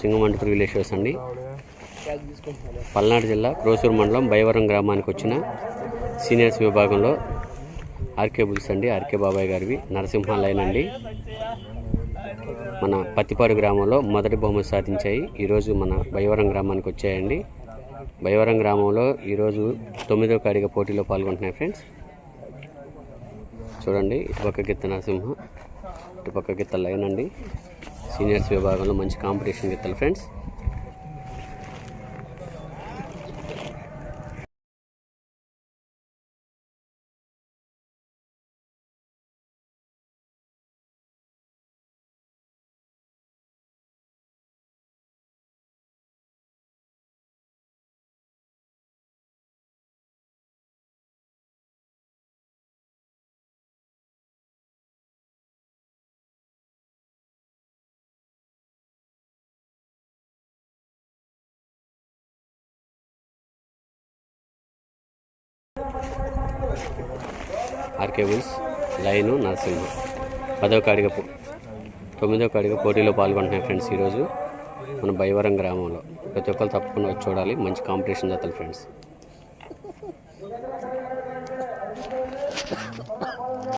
సింగమంటపూర్ విలేషర్స్ అండి. పల్నాడు జిల్లా క్రోసూరు మండలం బైవరం గ్రామానికి వచ్చిన సీనియర్స్ విభాగంలో ఆర్కే బుల్స్ అండి ఆర్కే బాబాయ్ గారివి నరసింహ లైన్ అండి. మన పత్తిపాడు గ్రామంలో మొదటి బహుమతి సాధించాయి. ఈరోజు మన బైవరం గ్రామానికి వచ్చాయండి. బైవరం గ్రామంలో ఈరోజు తొమ్మిదో కాడిగా పోటీలో పాల్గొంటున్నాయి ఫ్రెండ్స్. చూడండి ఇటుపక్క గిత్త నరసింహ ఇటుపక్క గిత్త లైన్ అండి. సీనియర్స్ విభాగంలో మంచి కాంపిటీషన్ గిత్తలు ఫ్రెండ్స్ ఆర్కేబుల్స్ లైను నరసింహ. పదవ కాడిగా తొమ్మిదవ కాడిగా పోటీలో పాల్గొంటున్నాయి ఫ్రెండ్స్ ఈరోజు మన భైవరం గ్రామంలో. ప్రతి ఒక్కరు తప్పకుండా వచ్చి చూడాలి. మంచి కాంపిటీషన్ జతలు ఫ్రెండ్స్.